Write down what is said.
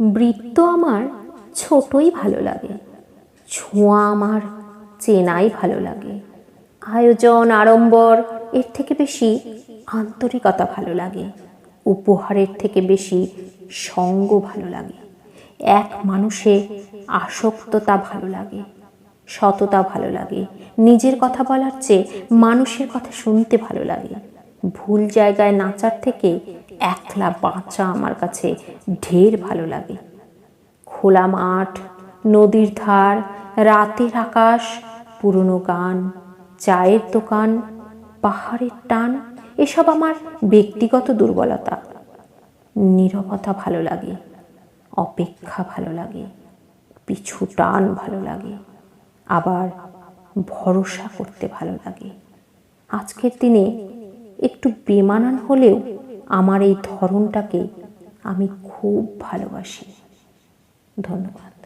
বৃত্ত আমার ছোটই ভালো লাগে, ছোঁয়া আমার চেনাই ভালো লাগে। আয়োজন, আড়ম্বর, এর থেকে বেশি আন্তরিকতা ভালো লাগে, উপহারের থেকে বেশি সঙ্গ ভালো লাগে। এক মানুষে আসক্ততা ভালো লাগে, সততা ভালো লাগে, নিজের কথা বলার চেয়ে মানুষের কথা শুনতে ভালো লাগে। ভুল জায়গায় নাচার থেকে একলা বাঁচা আমার কাছে ঢের ভালো লাগে। খোলা মাঠ, নদীর ধার, রাতের আকাশ, পুরনো গান, চায়ের দোকান, পাহাড়ের টান, এসব আমার ব্যক্তিগত দুর্বলতা। নীরবতা ভালো লাগে, অপেক্ষা ভালো লাগে, পিছু টান ভালো লাগে, আবার ভরসা করতে ভালো লাগে। আজকের দিনে একটু বেমানান হলেও আমার এই ধরনটাকে আমি খুব ভালোবাসি। ধন্যবাদ।